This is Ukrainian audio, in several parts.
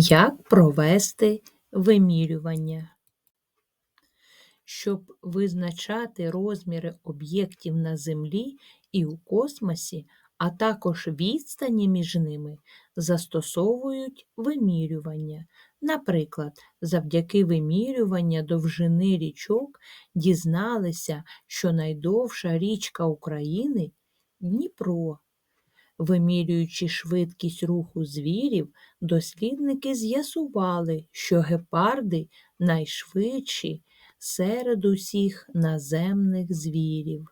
Як провести вимірювання? Щоб визначати розміри об'єктів на Землі і у космосі, а також відстані між ними, застосовують вимірювання. Наприклад, завдяки вимірювання довжини річок дізналися, що найдовша річка України Дніпро. Вимірюючи швидкість руху звірів, дослідники з'ясували, що гепарди найшвидші серед усіх наземних звірів.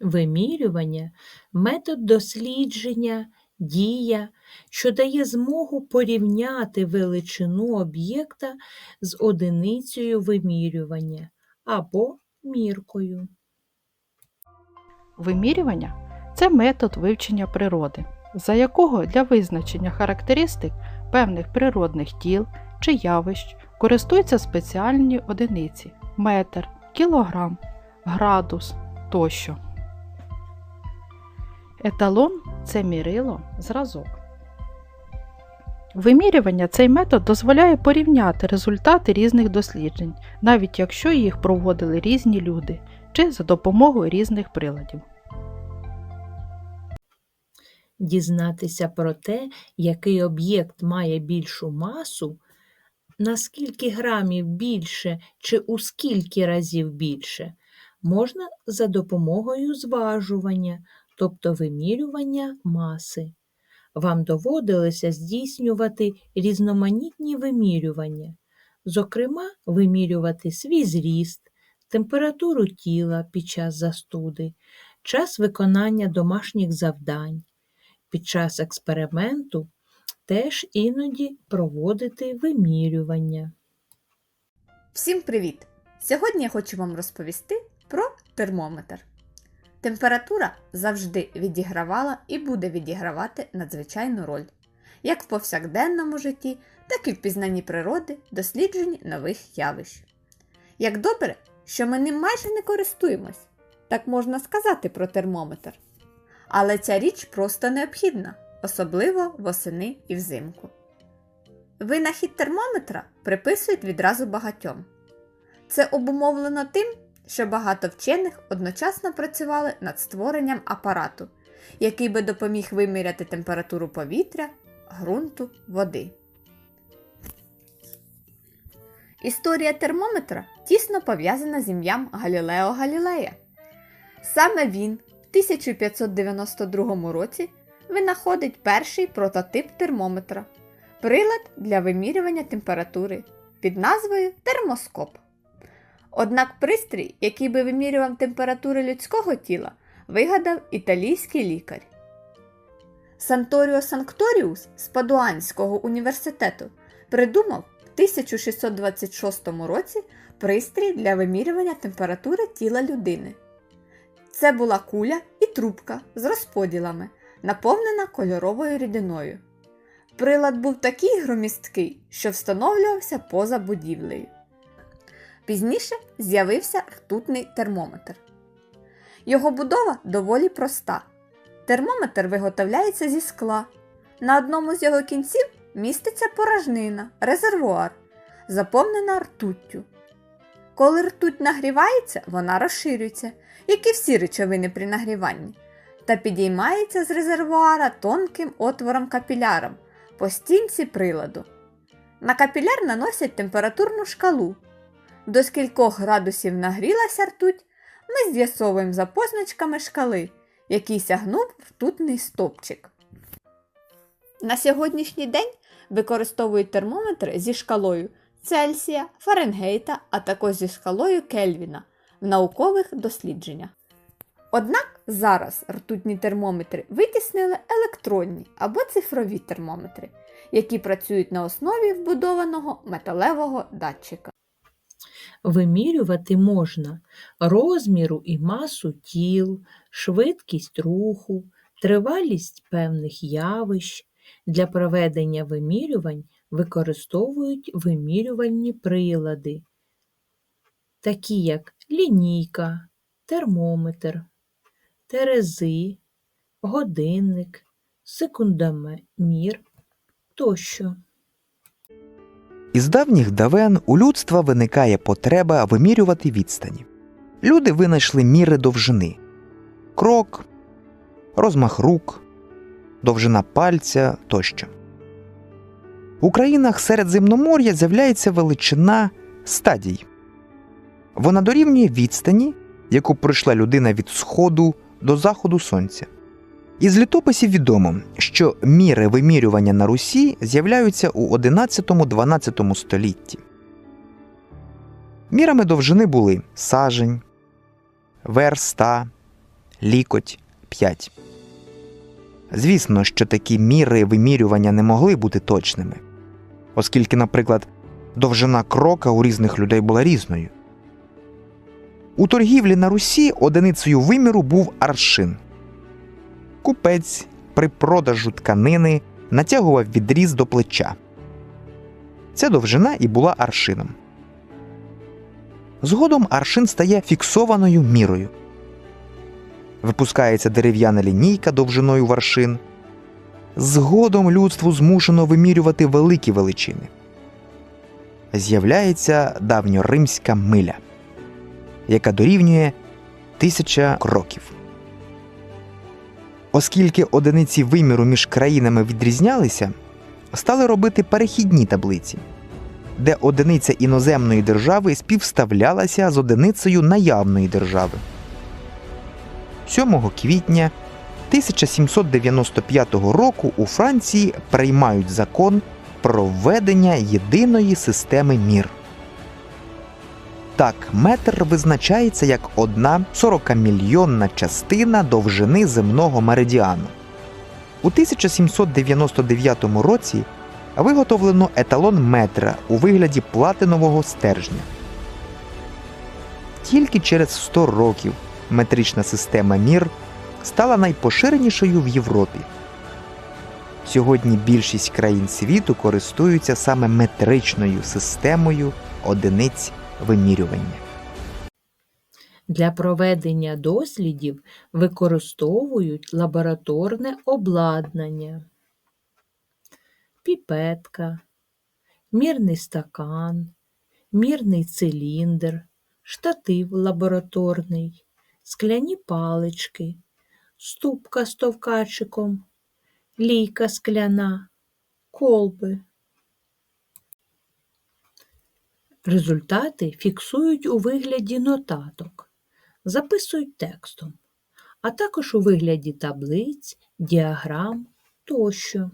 Вимірювання метод дослідження, дія, що дає змогу порівняти величину об'єкта з одиницею вимірювання або міркою. Вимірювання це метод вивчення природи, за якого для визначення характеристик певних природних тіл чи явищ користуються спеціальні одиниці метр, кілограм, градус тощо. Еталон це мірило, зразок. Вимірювання цей метод дозволяє порівняти результати різних досліджень, навіть якщо їх проводили різні люди чи за допомогою різних приладів. Дізнатися про те, який об'єкт має більшу масу, на скільки грамів більше чи у скільки разів більше, можна за допомогою зважування, тобто вимірювання маси. Вам доводилося здійснювати різноманітні вимірювання, зокрема, вимірювати свій зріст, температуру тіла під час застуди, час виконання домашніх завдань. Під час експерименту теж іноді проводити вимірювання. Всім привіт! Сьогодні я хочу вам розповісти про термометр. Температура завжди відігравала і буде відігравати надзвичайну роль, як в повсякденному житті, так і в пізнанні природи, дослідженні нових явищ. Як добре, що ми ним майже не користуємось, так можна сказати про термометр. Але ця річ просто необхідна, особливо восени і взимку. Винахід термометра приписують відразу багатьом. Це обумовлено тим, що багато вчених одночасно працювали над створенням апарату, який би допоміг виміряти температуру повітря, ґрунту, води. Історія термометра тісно пов'язана з ім'ям Галілео Галілея. Саме він 1592 році винаходить перший прототип термометра прилад для вимірювання температури під назвою термоскоп. Однак пристрій, який би вимірював температуру людського тіла, вигадав італійський лікар. Санторіо Санкторіус з Падуанського університету придумав в 1626 році пристрій для вимірювання температури тіла людини. Це була куля і трубка з розподілами, наповнена кольоровою рідиною. Прилад був такий громісткий, що встановлювався поза будівлею. Пізніше з'явився ртутний термометр. Його будова доволі проста. Термометр виготовляється зі скла. На одному з його кінців міститься порожнина, резервуар, заповнена ртуттю. Коли ртуть нагрівається, вона розширюється, як і всі речовини при нагріванні, та підіймається з резервуара тонким отвором капіляром по стінці приладу. На капіляр наносять температурну шкалу. До скількох градусів нагрілася ртуть, ми з'ясовуємо за позначками шкали, який сягнув ртутний стопчик. На сьогоднішній день використовують термометри зі шкалою Цельсія, Фаренгейта, а також зі шкалою Кельвіна в наукових дослідженнях. Однак зараз ртутні термометри витіснили електронні або цифрові термометри, які працюють на основі вбудованого металевого датчика. Вимірювати можна розміру і масу тіл, швидкість руху, тривалість певних явищ. Для проведення вимірювань використовують вимірювальні прилади, такі як лінійка, термометр, терези, годинник, секундомір, тощо. Із давніх давен у людства виникає потреба вимірювати відстані. Люди винайшли міри довжини: крок, розмах рук, довжина пальця тощо. У країнах Середземномор'я з'являється величина стадій. Вона дорівнює відстані, яку пройшла людина від сходу до заходу сонця. Із літописів відомо, що міри вимірювання на Русі з'являються у 11-12 столітті. Мірами довжини були сажень, верста, лікоть, п'ять. Звісно, що такі міри вимірювання не могли бути точними, оскільки, наприклад, довжина крока у різних людей була різною. У торгівлі на Русі одиницею виміру був аршин. Купець при продажу тканини натягував відріз до плеча. Ця довжина і була аршином. Згодом аршин стає фіксованою мірою. Випускається дерев'яна лінійка довжиною в аршин. Згодом людству змушено вимірювати великі величини. З'являється давньоримська миля, яка дорівнює тисяча кроків. Оскільки одиниці виміру між країнами відрізнялися, стали робити перехідні таблиці, де одиниця іноземної держави співставлялася з одиницею наявної держави. 7 квітня 1795 року у Франції приймають закон про введення єдиної системи мір. Так, метр визначається як одна 40-мільйонна частина довжини земного меридіану. У 1799 році виготовлено еталон метра у вигляді платинового стержня. Тільки через 100 років метрична система мір стала найпоширенішою в Європі. Сьогодні більшість країн світу користуються саме метричною системою одиниць вимірювання. Для проведення дослідів використовують лабораторне обладнання, піпетка, мірний стакан, мірний циліндр, штатив лабораторний, скляні палички, ступка з товкачиком, лійка скляна, колби. Результати фіксують у вигляді нотаток, записують текстом, а також у вигляді таблиць, діаграм тощо.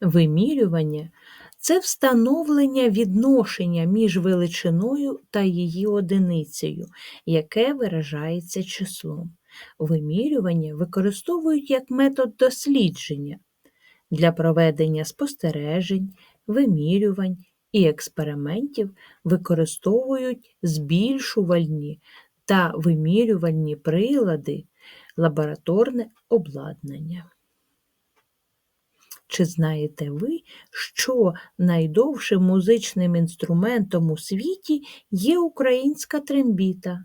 Вимірювання це встановлення відношення між величиною та її одиницею, яке виражається числом. Вимірювання використовують як метод дослідження для проведення спостережень, вимірювань і експериментів використовують збільшувальні та вимірювальні прилади, лабораторне обладнання. Чи знаєте ви, що найдовшим музичним інструментом у світі є українська трембіта?